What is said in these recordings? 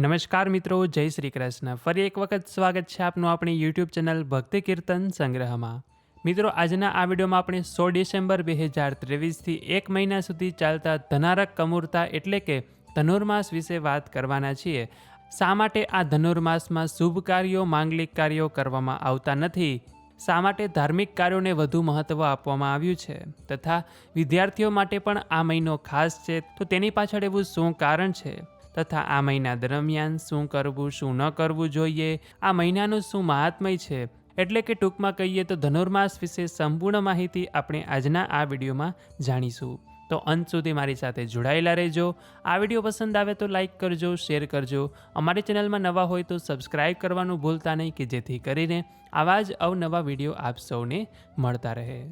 નમસ્કાર મિત્રો, જય શ્રી કૃષ્ણ. ફરી એક વખત સ્વાગત છે આપનું આપણી યુટ્યુબ ચેનલ ભક્તિ કીર્તન સંગ્રહમાં. મિત્રો, આજના આ વિડીયોમાં આપણે સો ડિસેમ્બર બે હજાર ત્રેવીસથી એક મહિના સુધી ચાલતા ધનારક કમૂરતા એટલે કે ધનુર્માસ વિશે વાત કરવાના છીએ. શા માટે આ ધનુર્માસમાં શુભ કાર્યો, માંગલિક કાર્યો કરવામાં આવતા નથી? શા માટે ધાર્મિક કાર્યોને વધુ મહત્ત્વ આપવામાં આવ્યું છે? તથા વિદ્યાર્થીઓ માટે પણ આ મહિનો ખાસ છે, તો તેની પાછળ એવું શું કારણ છે? તથા આ મહિના દરમિયાન શું કરવું, શું ન કરવું જોઈએ, આ મહિનાનું શું મહાત્મય છે, એટલે કે ટૂંકમાં કહીએ તો ધનુર્માસ વિશે સંપૂર્ણ માહિતી આપણે આજના આ વિડીયોમાં જાણીશું. તો અંત સુધી મારી સાથે જોડાયેલા રહેજો. આ વીડિયો પસંદ આવે તો લાઇક કરજો, શેર કરજો. અમારી ચેનલમાં નવા હોય તો સબસ્ક્રાઈબ કરવાનું ભૂલતા નહીં કે જેથી કરીને આવા જ અવનવા વીડિયો આપ સૌને મળતા રહે.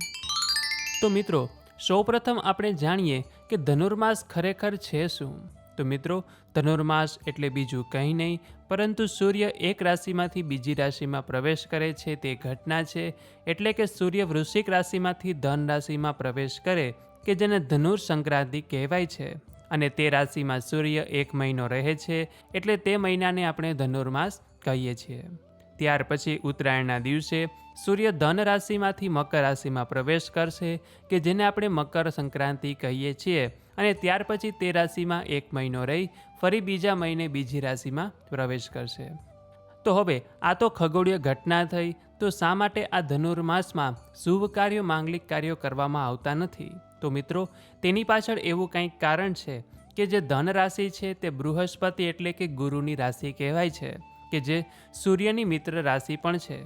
તો મિત્રો, સૌપ્રથમ આપણે જાણીએ કે ધનુર્માસ ખરેખર છે શું? તો મિત્રો, ધનુર્માસ એટલે બીજું કંઈ નહીં, પરંતુ સૂર્ય એક રાશિમાંથી બીજી રાશિમાં પ્રવેશ કરે છે તે ઘટના છે. એટલે કે સૂર્ય વૃશ્ચિક રાશિમાંથી ધન રાશિમાં પ્રવેશ કરે, કે જેને ધનુર સંક્રાંતિ કહેવાય છે. અને તે રાશિમાં સૂર્ય એક મહિનો રહે છે, એટલે તે મહિનાને આપણે ધનુર્માસ કહીએ છીએ. ત્યાર પછી ઉત્તરાયણના દિવસે સૂર્ય ધન રાશિમાંથી મકર રાશિમાં પ્રવેશ કરશે, કે જેને આપણે મકર સંક્રાંતિ કહીએ છીએ. અને ત્યાર પછી તે રાશિમાં એક મહિનો રહી ફરી બીજા મહિને બીજી રાશિમાં પ્રવેશ કરશે. તો હવે આ તો ખગોળીય ઘટના થઈ, તો શા માટે આ ધનુર્માસમાં શુભ કાર્યો, માંગલિક કાર્યો કરવામાં આવતા નથી? તો મિત્રો, તેની પાછળ એવું કંઈક કારણ છે કે જે ધન રાશિ છે તે બૃહસ્પતિ એટલે કે ગુરુની રાશિ કહેવાય છે, કે જે સૂર્યની મિત્ર રાશિ પણ છે.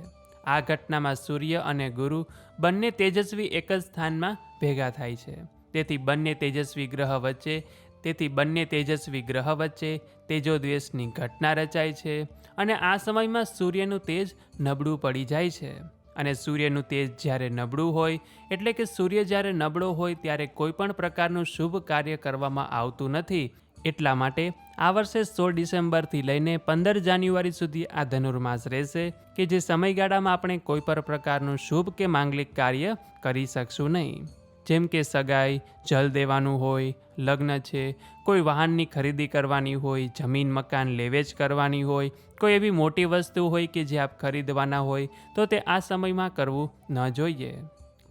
આ ઘટનામાં સૂર્ય અને ગુરુ બંને તેજસ્વી એક જ સ્થાનમાં ભેગા થાય છે. તેથી બંને તેજસ્વી ગ્રહ વચ્ચે, તેથી બંને તેજસ્વી ગ્રહ વચ્ચે તેજો દ્વેષની ઘટના રચાય છે અને આ સમયમાં સૂર્યનું તેજ નબળું પડી જાય છે. અને સૂર્યનું તેજ જ્યારે નબળું હોય, એટલે કે સૂર્ય જ્યારે નબળો હોય ત્યારે કોઈપણ પ્રકારનું શુભ કાર્ય કરવામાં આવતું નથી. એટલા માટે આ વર્ષે સોળ ડિસેમ્બરથી લઈને પંદર જાન્યુઆરી સુધી આ ધનુર્માસ રહેશે કે જે સમયગાળામાં આપણે કોઈ પણ પ્રકારનું શુભ કે માંગલિક કાર્ય કરી શકશું નહીં. જેમ કે સગાઈ, જલ દેવાનું હોય, લગ્ન છે, કોઈ વાહનની ખરીદી કરવાની હોય, જમીન, મકાન લેવેચ કરવાની હોય, કોઈ એવી મોટી વસ્તુ હોય કે જે આપ ખરીદવાના હોય, તો તે આ સમયમાં કરવું ન જોઈએ.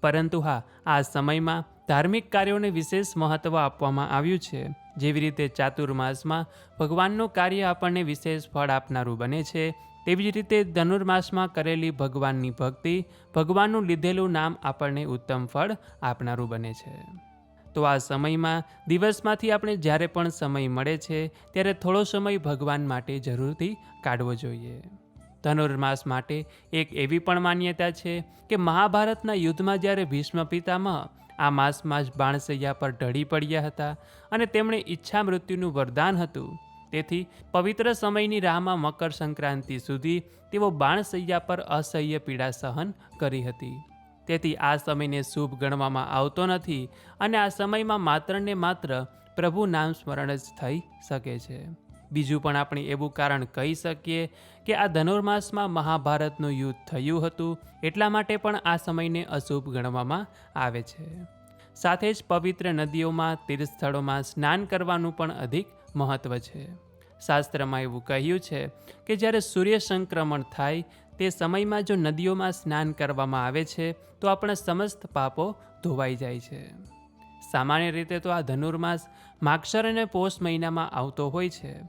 પરંતુ હા, આ સમયમાં ધાર્મિક કાર્યોને વિશેષ મહત્ત્વ આપવામાં આવ્યું છે. જેવી રીતે ચાતુર્માસમાં ભગવાનનું કાર્ય આપણને વિશેષ ફળ આપનારું બને છે તેવી જ રીતે ધનુર્માસમાં કરેલી ભગવાનની ભક્તિ, ભગવાનનું લીધેલું નામ આપણને ઉત્તમ ફળ આપનારું બને છે. તો આ સમયમાં, દિવસમાંથી આપણે જ્યારે પણ સમય મળે છે, ત્યારે થોડો સમય ભગવાન માટે જરૂરથી કાઢવો જોઈએ. ધનુર્માસ માટે એક એવી પણ માન્યતા છે કે મહાભારતના યુદ્ધમાં જ્યારે ભીષ્મ પિતામહ આ માસમાં જ બાણસૈયા પર ઢળી પડ્યા હતા અને તેમણે ઈચ્છા મૃત્યુનું વરદાન હતું તેથી પવિત્ર સમયની રાહમાં મકર સંક્રાંતિ સુધી તેઓ બાણસૈયા પર અસહ્ય પીડા સહન કરી હતી. તેથી આ સમયને શુભ ગણવામાં આવતો નથી અને આ સમયમાં માત્ર ને માત્ર પ્રભુ નામ સ્મરણ જ થઈ શકે છે. બીજું પણ આપણે એવું કારણ કહી શકીએ કે આ ધનુર્માસમાં મહાભારતનું યુદ્ધ થયું હતું, એટલા માટે પણ આ સમયને અશુભ ગણવામાં આવે છે. સાથે જ પવિત્ર નદીઓમાં, તીર્થસ્થળોમાં સ્નાન કરવાનું પણ અધિક મહત્ત્વ છે. શાસ્ત્રમાં એવું કહ્યું છે કે જ્યારે સૂર્ય સંક્રમણ થાય, તે સમયમાં જો નદીઓમાં સ્નાન કરવામાં આવે છે, તો આપણા સમસ્ત પાપો ધોવાઈ જાય છે. સામાન્ય રીતે તો આ ધનુર્માસ માક્ષર અને પોષ મહિનામાં આવતો હોય છે,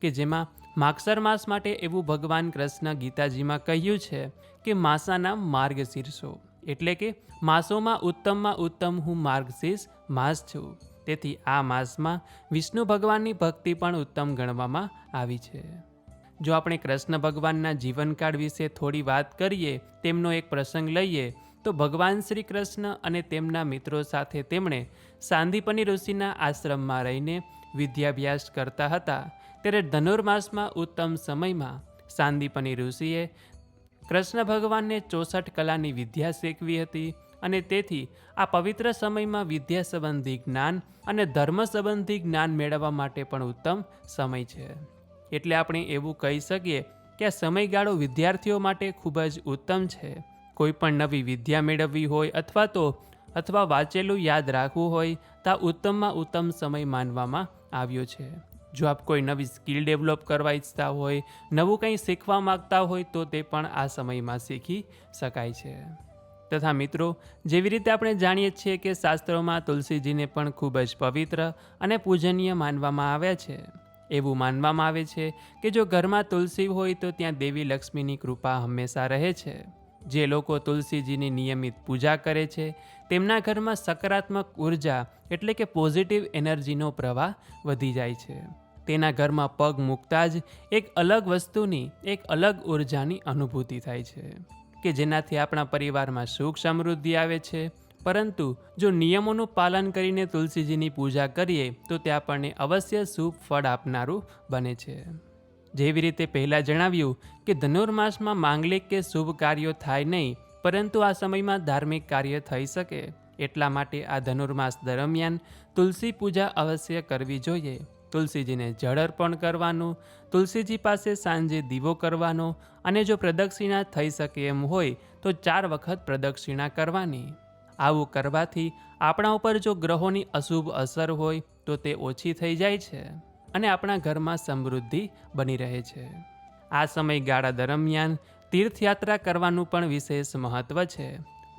કે જેમાં માક્ષર માસ માટે એવું ભગવાન કૃષ્ણ ગીતાજીમાં કહ્યું છે કે માસાના માર્ગ શીર્ષો એટલે કે માસોમાં ઉત્તમમાં ઉત્તમ હું માર્ગશીર્ષ માસ છું. તેથી આ માસમાં વિષ્ણુ ભગવાનની ભક્તિ પણ ઉત્તમ ગણવામાં આવી છે. જો આપણે કૃષ્ણ ભગવાનના જીવનકાળ વિશે થોડી વાત કરીએ, તેમનો એક પ્રસંગ લઈએ, તો ભગવાન શ્રી કૃષ્ણ અને તેમના મિત્રો સાથે તેમણે સાંદીપની ઋષિના આશ્રમમાં રહીને વિદ્યાભ્યાસ કરતા હતા. ત્યારે ધનુર્માસમાં ઉત્તમ સમયમાં સાંદીપની ઋષિએ કૃષ્ણ ભગવાનને ચોસઠ કલાની વિદ્યા શીખવી હતી અને તેથી આ પવિત્ર સમયમાં વિદ્યા સંબંધી જ્ઞાન અને ધર્મ સંબંધી જ્ઞાન મેળવવા માટે પણ ઉત્તમ સમય છે. એટલે આપણે એવું કહી શકીએ કે આ સમયગાળો વિદ્યાર્થીઓ માટે ખૂબ જ ઉત્તમ છે. કોઈ પણ નવી વિદ્યા મેળવવી હોય અથવા તો અથવા વાંચેલું યાદ રાખવું હોય, તો આ ઉત્તમમાં ઉત્તમ સમય માનવામાં આવ્યો છે. જો આપ કોઈ નવી સ્કિલ ડેવલપ કરવા ઈચ્છતા હોય, નવું કંઈ શીખવા માગતા હોય, તો તે પણ આ સમયમાં શીખી શકાય છે. તથા મિત્રો, જેવી રીતે આપણે જાણીએ છીએ કે શાસ્ત્રોમાં તુલસીજીને પણ ખૂબ જ પવિત્ર અને પૂજનીય માનવામાં આવ્યા છે. એવું માનવામાં આવે છે કે જો ઘરમાં તુલસી હોય, તો ત્યાં દેવી લક્ષ્મીની કૃપા હંમેશા રહે છે. જે લોકો તુલસીજીની નિયમિત પૂજા કરે છે, તેમના ઘરમાં સકારાત્મક ઊર્જા એટલે કે પોઝિટિવ એનર્જીનો પ્રવાહ વધી જાય છે. તેના ઘરમાં પગ મૂકતા જ એક અલગ વસ્તુની, એક અલગ ઉર્જાની અનુભૂતિ થાય છે, કે જેનાથી આપણા પરિવારમાં સુખ સમૃદ્ધિ આવે છે. પરંતુ જો નિયમોનું પાલન કરીને તુલસીજીની પૂજા કરીએ, તો તે આપણને અવશ્ય શુભ ફળ આપનારું બને છે. જેવી રીતે પહેલાં જણાવ્યું કે ધનુર્માસમાં માંગલિક કે શુભ કાર્યો થાય નહીં, પરંતુ આ સમયમાં ધાર્મિક કાર્ય થઈ શકે. એટલા માટે આ ધનુર્માસ દરમિયાન તુલસી પૂજા અવશ્ય કરવી જોઈએ. તુલસીજીને જળ અર્પણ કરવાનું, તુલસીજી પાસે સાંજે દીવો કરવાનો અને જો પ્રદક્ષિણા થઈ શકે એમ હોય, તો ચાર વખત પ્રદક્ષિણા કરવાની. આવું કરવાથી આપણા ઉપર જો ગ્રહોની અશુભ અસર હોય, તો તે ઓછી થઈ જાય છે અને આપણા ઘરમાં સમૃદ્ધિ બની રહે છે. આ સમયગાળા દરમિયાન તીર્થયાત્રા કરવાનું પણ વિશેષ મહત્ત્વ છે.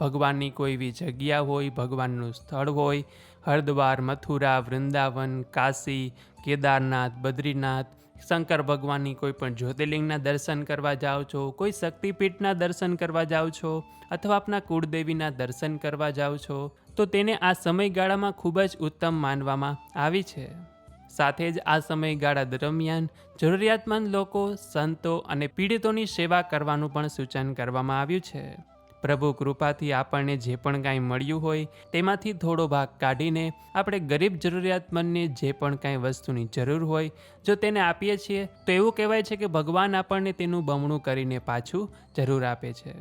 ભગવાનની કોઈ એવી જગ્યા હોય, ભગવાનનું સ્થળ હોય, હરિદ્વાર, મથુરા, વૃંદાવન, કાશી, કેદારનાથ, બદ્રીનાથ, શંકર ભગવાનની કોઈ પણ જ્યોતિર્લિંગના દર્શન કરવા જાઓ છો, કોઈ શક્તિપીઠના દર્શન કરવા જાઓ છો, અથવા આપના કુળદેવીના દર્શન કરવા જાઓ છો, તો તેને આ સમયગાળામાં ખૂબ જ ઉત્તમ માનવામાં આવી છે. સાથે જ આ સમયગાળા દરમિયાન જરૂરિયાતમંદ લોકો, સંતો અને પીડિતોની સેવા કરવાનું પણ સૂચન કરવામાં આવ્યું છે. પ્રભુ કૃપાથી આપણને જે પણ કાંઈ મળ્યું હોય, તેમાંથી થોડો ભાગ કાઢીને આપણે ગરીબ જરૂરિયાતમંદને જે પણ કાંઈ વસ્તુની જરૂર હોય, જો તેને આપીએ છીએ, તો એવું કહેવાય છે કે ભગવાન આપણને તેનું બમણું કરીને પાછું જરૂર આપે છે.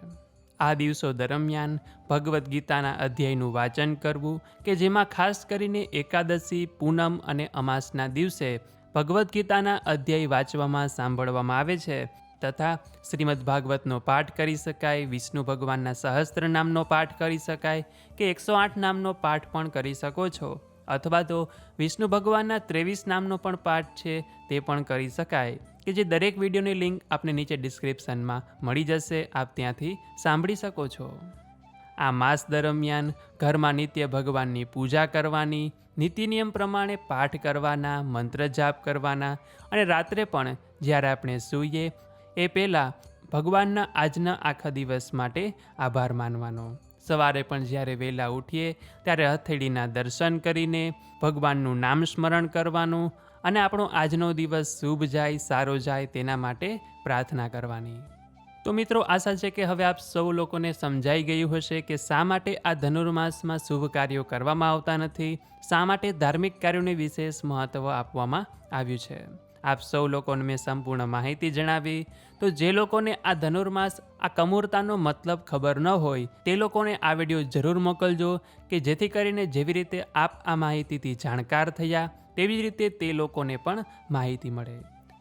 આ દિવસો દરમિયાન ભગવદ્ ગીતાના અધ્યાયનું વાંચન કરવું કે જેમાં ખાસ કરીને એકાદશી, પૂનમ અને અમાસના દિવસે ભગવદ્ ગીતાના અધ્યાય વાંચવામાં સાંભળવામાં આવે છે તથા શ્રીમદ ભાગવતનો પાઠ કરી શકાય, વિષ્ણુ ભગવાનના સહસ્ત્ર નામનો પાઠ કરી શકાય કે એકસો આઠ નામનો પાઠ પણ કરી શકો છો. અથવા તો વિષ્ણુ ભગવાનના ત્રેવીસ નામનો પણ પાઠ છે તે પણ કરી શકાય, કે જે દરેક વિડીયોની લિંક આપને નીચે ડિસ્ક્રિપ્શનમાં મળી જશે, આપ ત્યાંથી સાંભળી શકો છો. આ માસ દરમિયાન ઘરમાં નિત્ય ભગવાનની પૂજા કરવાની, નીતિ નિયમ પ્રમાણે પાઠ કરવાના, મંત્ર જાપ કરવાના અને રાત્રે પણ જ્યારે આપણે સૂઈએ એ પહેલાં ભગવાનના આજના આખા દિવસ માટે આભાર માનવાનો. સવારે પણ જ્યારે વહેલા ઉઠીએ, ત્યારે હથેળીના દર્શન કરીને ભગવાનનું નામ સ્મરણ કરવાનું અને આપણો આજનો દિવસ શુભ જાય, સારો જાય તેના માટે પ્રાર્થના કરવાની. તો મિત્રો, આશા છે કે હવે આપ સૌ લોકોને સમજાઈ ગયું હશે કે શા માટે આ ધનુર્માસમાં શુભ કાર્યો કરવામાં આવતા નથી, શા માટે ધાર્મિક કાર્યોને વિશેષ મહત્ત્વ આપવામાં આવ્યું છે. આપ સૌ લોકોને મેં સંપૂર્ણ માહિતી જણાવી. તો જે લોકોને આ ધનુર્માસ, આ કમૂરતાનો મતલબ ખબર ન હોય, તે લોકોને આ વીડિયો જરૂર મોકલજો કે જેથી કરીને જેવી રીતે આપ આ માહિતીથી જાણકાર થયા, તેવી રીતે તે લોકોને પણ માહિતી મળે.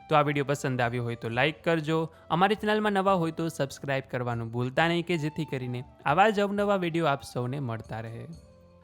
તો આ વીડિયો પસંદ આવ્યો હોય તો લાઈક કરજો. અમારી ચેનલમાં નવા હોય તો સબસ્ક્રાઈબ કરવાનું ભૂલતા નહીં કે જેથી કરીને આવા જ અવનવા વીડિયો આપ સૌને મળતા રહે.